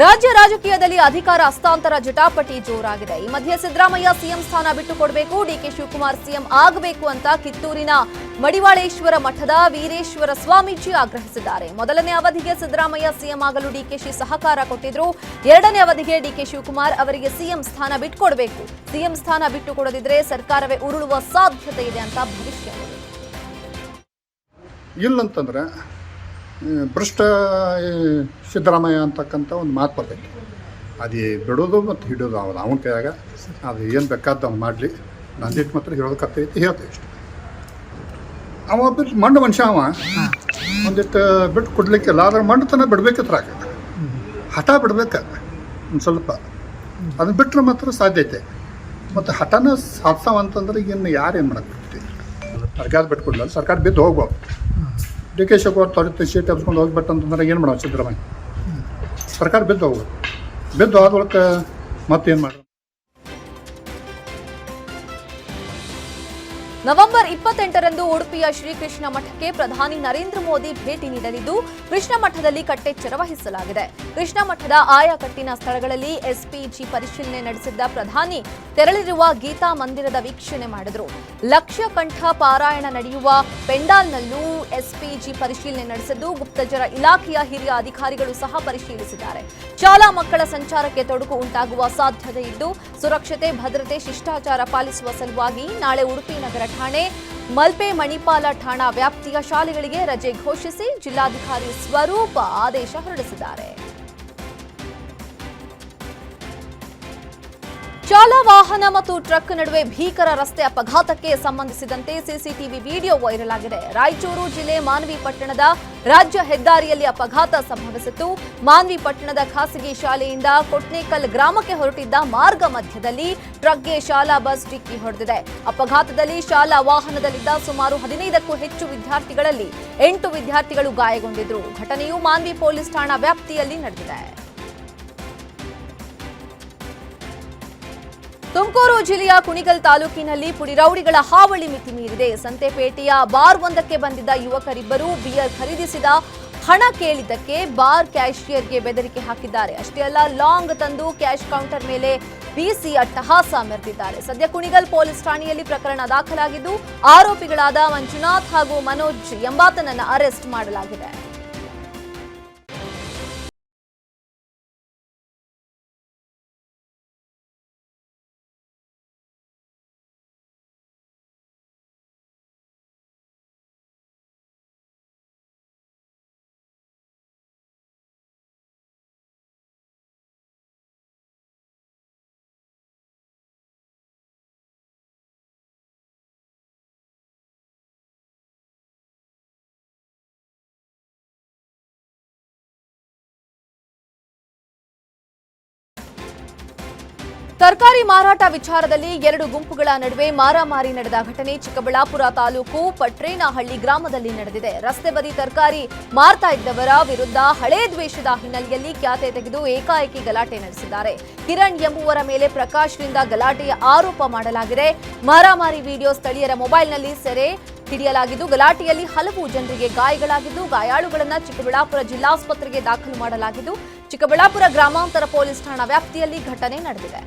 ರಾಜ್ಯ ರಾಜಕೀಯದಲ್ಲಿ ಅಧಿಕಾರ ಹಸ್ತಾಂತರ ಜಟಾಪಟಿ ಜೋರಾಗಿದೆ. ಈ ಮಧ್ಯೆ ಸಿದ್ದರಾಮಯ್ಯ ಸಿಎಂ ಸ್ಥಾನ ಬಿಟ್ಟುಕೊಡಬೇಕು, ಡಿಕೆ ಶಿವಕುಮಾರ್ ಸಿಎಂ ಆಗಬೇಕು ಅಂತ ಕಿತ್ತೂರಿನ ಮಡಿವಾಳೇಶ್ವರ ಮಠದ ವೀರೇಶ್ವರ ಸ್ವಾಮೀಜಿ ಆಗ್ರಹಿಸಿದ್ದಾರೆ. ಮೊದಲನೇ ಅವಧಿಗೆ ಸಿದ್ದರಾಮಯ್ಯ ಸಿಎಂ ಆಗಲು ಡಿಕೆಶಿ ಸಹಕಾರ ಕೊಟ್ಟಿದ್ರು. ಎರಡನೇ ಅವಧಿಗೆ ಡಿಕೆ ಶಿವಕುಮಾರ್ ಅವರಿಗೆ ಸಿಎಂ ಸ್ಥಾನ ಬಿಟ್ಟುಕೊಡಬೇಕು. ಸಿಎಂ ಸ್ಥಾನ ಬಿಟ್ಟುಕೊಡದಿದ್ರೆ ಸರ್ಕಾರವೇ ಉರುಳುವ ಸಾಧ್ಯತೆ ಇದೆ ಅಂತ ಭವಿಷ್ಯ. ಭ್ರಷ್ಟ ಈ ಸಿದ್ದರಾಮಯ್ಯ ಅಂತಕ್ಕಂಥ ಒಂದು ಮಾತು ಬರ್ತೈತೆ. ಅದು ಬಿಡೋದು ಮತ್ತು ಹಿಡೋದು ಅವನು ಅವನ ಕೈಯಾಗ. ಅದು ಏನು ಬೇಕಾದ ಅವ್ನು ಮಾಡಲಿ. ನಂದಿಟ್ಟು ಮಾತ್ರ ಹೇಳೋದಕ್ಕತ್ತೈತಿ ಹೇಳ್ತೇವೆ ಇಷ್ಟು ಅವ ಬಿಟ್ಟು ಮಣ್ಣು ಮನುಷ್ಯ ಅವ. ಒಂದಿಟ್ಟು ಬಿಟ್ಟು ಕೊಡ್ಲಿಕ್ಕಿಲ್ಲ ಆದ್ರೆ ಮಂಡತನ ಬಿಡ್ಬೇಕಿತ್ರಾಗ ಹಠ ಬಿಡ್ಬೇಕ ಒಂದು ಸ್ವಲ್ಪ. ಅದನ್ನ ಬಿಟ್ಟರೆ ಮಾತ್ರ ಸಾಧ್ಯತೆ ಮತ್ತು ಹಠನ ಸಾಧಿಸವಂತಂದ್ರೆ ಇನ್ನು ಯಾರು ಏನು ಮಾಡೋಕ್ಕೆ ಸರ್ಕಾರ ಬಿಟ್ಕೊಡ್ಲಿಲ್ಲ ಸರ್ಕಾರ ಬಿದ್ದು ಹೋಗ್ಬೋದು ಡಿ ಕೆ ಶಿವಕುಮಾರ್ ತೊರೆದು ಸೀಟ್ ತೆಗೆಸ್ಕೊಂಡು ಹೋಗ್ಬಿಟ್ಟು ಅಂತಂದ್ರೆ ಏನು ಮಾಡೋದು ಸಿದ್ದರಾಮಯ್ಯ? ಸರ್ಕಾರ ಬಿದ್ದು ಹೋಗ್ಬೇಕು ಬಿದ್ದು ಆದೊಳಕ್ಕೆ ಮತ್ತೇನು ಮಾಡೋದು ನವೆಂಬರ್ ಇಪ್ಪತ್ತೆಂಟರಂದು ಉಡುಪಿಯ ಶ್ರೀಕೃಷ್ಣ ಮಠಕ್ಕೆ ಪ್ರಧಾನಿ ನರೇಂದ್ರ ಮೋದಿ ಭೇಟಿ ನೀಡಲಿದ್ದು, ಕೃಷ್ಣ ಮಠದಲ್ಲಿ ಕಟ್ಟೆಚ್ಚರ ವಹಿಸಲಾಗಿದೆ. ಕೃಷ್ಣ ಮಠದ ಆಯಾ ಕಟ್ಟಿನ ಸ್ಥಳಗಳಲ್ಲಿ ಎಸ್ಪಿಜಿ ಪರಿಶೀಲನೆ ನಡೆಸಿದ್ದ ಪ್ರಧಾನಿ ತೆರಳಿರುವ ಗೀತಾ ಮಂದಿರದ ವೀಕ್ಷಣೆ ಮಾಡಿದರು. ಲಕ್ಷ್ಯಕಂಠ ಪಾರಾಯಣ ನಡೆಯುವ ಪೆಂಡಾಲ್ನಲ್ಲೂ ಎಸ್ಪಿಜಿ ಪರಿಶೀಲನೆ ನಡೆಸಿದ್ದು, ಗುಪ್ತಚರ ಇಲಾಖೆಯ ಹಿರಿಯ ಅಧಿಕಾರಿಗಳು ಸಹ ಪರಿಶೀಲಿಸಿದ್ದಾರೆ. ಶಾಲಾ ಮಕ್ಕಳ ಸಂಚಾರಕ್ಕೆ ತೊಡಕು ಉಂಟಾಗುವ ಸಾಧ್ಯತೆ ಇದ್ದು, ಸುರಕ್ಷತೆ, ಭದ್ರತೆ, ಶಿಷ್ಟಾಚಾರ ಪಾಲಿಸುವ ಸಲುವಾಗಿ ನಾಳೆ ಉಡುಪಿ ನಗರ ಠಾಣೆ ಮಲ್ಪೆ ಮಣಿಪಾಲ ಠಾಣಾ ವ್ಯಾಪ್ತಿಯ ಶಾಲೆಗಳಿಗೆ ರಜೆ ಘೋಷಿಸಿ ಜಿಲ್ಲಾಧಿಕಾರಿ ಸ್ವರೂಪ ಆದೇಶ ಹೊರಡಿಸಿದ್ದಾರೆ. ಶಾಲಾ ವಾಹನ ಮತ್ತು ಟ್ರಕ್ ನಡುವೆ ಭೀಕರ ರಸ್ತೆ ಅಪಘಾತಕ್ಕೆ ಸಂಬಂಧಿಸಿದಂತೆ ಸಿಸಿಟಿವಿ ವಿಡಿಯೋ ವೈರಲ್ ಆಗಿದೆ ರಾಯಚೂರು ಜಿಲ್ಲೆ ಮಾನ್ವಿ ಪಟ್ಟಣದ ರಾಜ್ಯ ಹೆದ್ದಾರಿಯಲ್ಲಿ ಅಪಘಾತ ಸಂಭವಿಸಿತ್ತು. ಮಾನ್ವಿ ಪಟ್ಟಣದ ಖಾಸಗಿ ಶಾಲೆಯಿಂದ ಕೊಟ್ನೇಕಲ್ ಗ್ರಾಮಕ್ಕೆ ಹೊರಟಿದ್ದ ಮಾರ್ಗ ಮಧ್ಯದಲ್ಲಿ ಟ್ರಕ್ಗೆ ಶಾಲಾ ಬಸ್ ಡಿಕ್ಕಿ ಹೊಡೆದಿದೆ. ಅಪಘಾತದಲ್ಲಿ ಶಾಲಾ ವಾಹನದಲ್ಲಿದ್ದ ಸುಮಾರು ಹದಿನೈದಕ್ಕೂ ಹೆಚ್ಚು ವಿದ್ಯಾರ್ಥಿಗಳಲ್ಲಿ ಎಂಟು ವಿದ್ಯಾರ್ಥಿಗಳು ಗಾಯಗೊಂಡಿದ್ರು. ಘಟನೆಯು ಮಾನ್ವಿ ಪೊಲೀಸ್ ಠಾಣಾ ವ್ಯಾಪ್ತಿಯಲ್ಲಿ ನಡೆದಿದೆ. ತುಮಕೂರು ಜಿಲ್ಲೆಯ ಕುಣಿಗಲ್ ತಾಲೂಕಿನಲ್ಲಿ ಪುಡಿರೌಡಿಗಳ ಹಾವಳಿ ಮಿತಿ ಮೀರಿದೆ. ಸಂತೆಪೇಟೆಯ ಬಾರ್ ಒಂದಕ್ಕೆ ಬಂದಿದ್ದ ಯುವಕರಿಬ್ಬರು ಬಿಯರ್ ಖರೀದಿಸಿದ ಹಣ ಕೇಳಿದ್ದಕ್ಕೆ ಬಾರ್ ಕ್ಯಾಶಿಯರ್ಗೆ ಬೆದರಿಕೆ ಹಾಕಿದ್ದಾರೆ. ಅಷ್ಟೇ ಅಲ್ಲ, ಲಾಂಗ್ ತಂದು ಕ್ಯಾಶ್ ಕೌಂಟರ್ ಮೇಲೆ ಬಿಸಿ ಅಟ್ಟಹಾಸ ಮೆರೆದಿದ್ದಾರೆ. ಸದ್ಯ ಕುಣಿಗಲ್ ಪೊಲೀಸ್ ಠಾಣೆಯಲ್ಲಿ ಪ್ರಕರಣ ದಾಖಲಾಗಿದ್ದು, ಆರೋಪಿಗಳಾದ ಮಂಜುನಾಥ್ ಹಾಗೂ ಮನೋಜ್ ಎಂಬಾತನನ್ನು ಅರೆಸ್ಟ್ ಮಾಡಲಾಗಿದೆ. ತರಕಾರಿ ಮಾರಾಟ ವಿಚಾರದಲ್ಲಿ ಎರಡು ಗುಂಪುಗಳ ನಡುವೆ ಮಾರಾಮಾರಿ ನಡೆದ ಘಟನೆ ಚಿಕ್ಕಬಳ್ಳಾಪುರ ತಾಲೂಕು ಪಟ್ರೇನಹಳ್ಳಿ ಗ್ರಾಮದಲ್ಲಿ ನಡೆದಿದೆ. ರಸ್ತೆ ಬದಿ ತರಕಾರಿ ಮಾರ್ತಾ ಇದ್ದವರ ವಿರುದ್ಧ ಹಳೇ ದ್ವೇಷದ ಹಿನ್ನೆಲೆಯಲ್ಲಿ ಖ್ಯಾತೆ ತೆಗೆದು ಏಕಾಏಕಿ ಗಲಾಟೆ ನಡೆಸಿದ್ದಾರೆ. ಕಿರಣ್ ಎಂಬುವರ ಮೇಲೆ ಪ್ರಕಾಶ್ನಿಂದ ಗಲಾಟೆಯ ಆರೋಪ ಮಾಡಲಾಗಿದೆ. ಮಾರಾಮಾರಿ ವಿಡಿಯೋ ಸ್ಥಳೀಯರ ಮೊಬೈಲ್ನಲ್ಲಿ ಸೆರೆ ಹಿಡಿಯಲಾಗಿದ್ದು, ಗಲಾಟೆಯಲ್ಲಿ ಹಲವು ಜನರಿಗೆ ಗಾಯಗಳಾಗಿದ್ದು, ಗಾಯಾಳುಗಳನ್ನು ಚಿಕ್ಕಬಳ್ಳಾಪುರ ಜಿಲ್ಲಾಸ್ಪತ್ರೆಗೆ ದಾಖಲು ಮಾಡಲಾಗಿದ್ದು, ಚಿಕ್ಕಬಳ್ಳಾಪುರ ಗ್ರಾಮಾಂತರ ಪೊಲೀಸ್ ಠಾಣಾ ವ್ಯಾಪ್ತಿಯಲ್ಲಿ ಘಟನೆ ನಡೆದಿದೆ.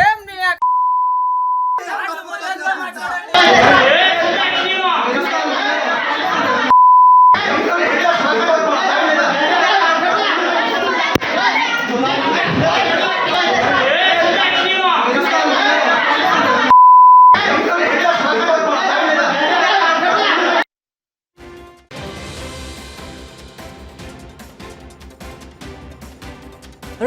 ఏం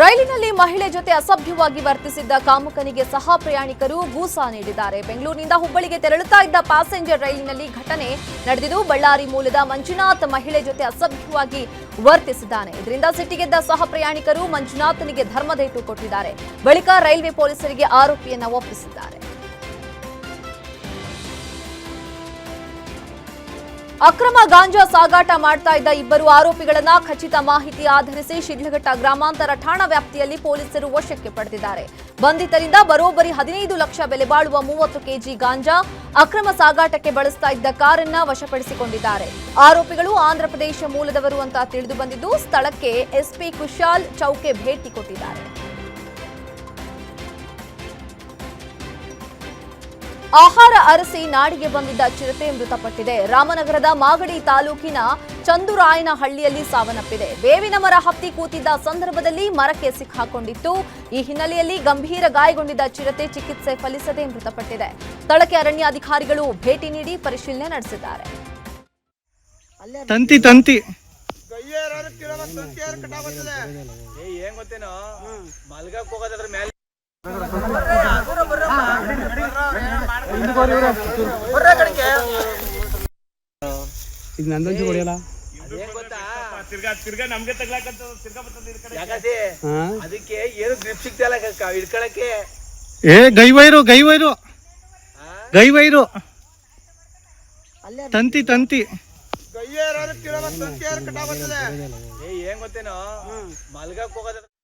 ರೈಲಿನಲ್ಲಿ ಮಹಿಳೆ ಜೊತೆ ಅಸಭ್ಯವಾಗಿ ವರ್ತಿಸಿದ್ದ ಕಾಮುಕನಿಗೆ ಸಹ ಪ್ರಯಾಣಿಕರು ಗೂಸಾ ನೀಡಿದ್ದಾರೆ. ಬೆಂಗಳೂರಿನಿಂದ ಹುಬ್ಬಳ್ಳಿಗೆ ತೆರಳುತ್ತಾ ಇದ್ದ ಪ್ಯಾಸೆಂಜರ್ ರೈಲಿನಲ್ಲಿ ಘಟನೆ ನಡೆದಿದ್ದು, ಬಳ್ಳಾರಿ ಮೂಲದ ಮಂಜುನಾಥ್ ಮಹಿಳೆ ಜೊತೆ ಅಸಭ್ಯವಾಗಿ ವರ್ತಿಸಿದ್ದಾನೆ. ಇದರಿಂದ ಸಿಟ್ಟಿಗೆದ್ದ ಸಹ ಪ್ರಯಾಣಿಕರು ಮಂಜುನಾಥನಿಗೆ ಧರ್ಮದೇಟು ಕೊಟ್ಟಿದ್ದಾರೆ. ಬಳಿಕ ರೈಲ್ವೆ ಪೊಲೀಸರಿಗೆ ಆರೋಪಿಯನ್ನು ಒಪ್ಪಿಸಿದ್ದಾರೆ. ಅಕ್ರಮ ಗಾಂಜಾ ಸಾಗಾಟ ಮಾಡ್ತಾ ಇದ್ದ ಇಬ್ಬರು ಆರೋಪಿಗಳನ್ನ ಖಚಿತ ಮಾಹಿತಿ ಆಧರಿಸಿ ಶಿಡ್ಲಘಟ್ಟ ಗ್ರಾಮಾಂತರ ಠಾಣಾ ವ್ಯಾಪ್ತಿಯಲ್ಲಿ ಪೊಲೀಸರು ವಶಕ್ಕೆ ಪಡೆದಿದ್ದಾರೆ. ಬಂಧಿತರಿಂದ ಬರೋಬ್ಬರಿ ಹದಿನೈದು ಲಕ್ಷ ಬೆಲೆ ಬಾಳುವ ಮೂವತ್ತು ಕೆಜಿ ಗಾಂಜಾ ಅಕ್ರಮ ಸಾಗಾಟಕ್ಕೆ ಬಳಸ್ತಾ ಇದ್ದ ಕಾರನ್ನ ವಶಪಡಿಸಿಕೊಂಡಿದ್ದಾರೆ. ಆರೋಪಿಗಳು ಆಂಧ್ರಪ್ರದೇಶ ಮೂಲದವರು ಅಂತ ತಿಳಿದು ಬಂದಿದ್ದು, ಸ್ಥಳಕ್ಕೆ ಎಸ್ಪಿ ಕುಶಾಲ್ ಚೌಕೆ ಭೇಟಿ ಕೊಟ್ಟಿದ್ದಾರೆ. ಆಹಾರ ಅರಸಿ ನಾಡಿಗೆ ಬಂದಿದ್ದ ಚಿರತೆ ಮೃತಪಟ್ಟಿದೆ. ರಾಮನಗರದ ಮಾಗಡಿ ತಾಲೂಕಿನ ಚಂದುರಾಯನಹಳ್ಳಿಯಲ್ಲಿ ಸಾವನ್ನಪ್ಪಿದೆ. ಬೇವಿನ ಮರ ಹತ್ತಿ ಕೂತಿದ್ದ ಸಂದರ್ಭದಲ್ಲಿ ಮರಕ್ಕೆ ಸಿಕ್ಕಾಕೊಂಡಿತ್ತು. ಈ ಹಿನ್ನೆಲೆಯಲ್ಲಿ ಗಂಭೀರ ಗಾಯಗೊಂಡಿದ್ದ ಚಿರತೆ ಚಿಕಿತ್ಸೆ ಫಲಿಸದೆ ಮೃತಪಟ್ಟಿದೆ. ಸ್ಥಳಕ್ಕೆ ಅರಣ್ಯಾಧಿಕಾರಿಗಳು ಭೇಟಿ ನೀಡಿ ಪರಿಶೀಲನೆ ನಡೆಸಿದ್ದಾರೆ. ತಂತಿ ತಂತಿ. ಏ ಏನ್ ಗೊತ್ತೇನೋ? ಮಲ್ಗಕ್ ಹೋಗೋದ್ರ ಮೇಲೆ ಇದು ನಂದಂಜು ಹೊಡೆಯಲ್ಲ ಅದಕ್ಕೆ ಏನು ಗ್ರಿಪ್ ಸಿಗ್ತಲ್ಲ ಹಿಡ್ಕೊಳಕ್ಕೆ. ಏ ಗೈವೈರು ಗೈವೈರು ಗೈವೈರು ತಂತಿ ತಂತಿ. ಏ ಏನ್ ಗೊತ್ತೇನೋ? ಮಲ್ಗಕ್ ಹೋಗೋದ್ರ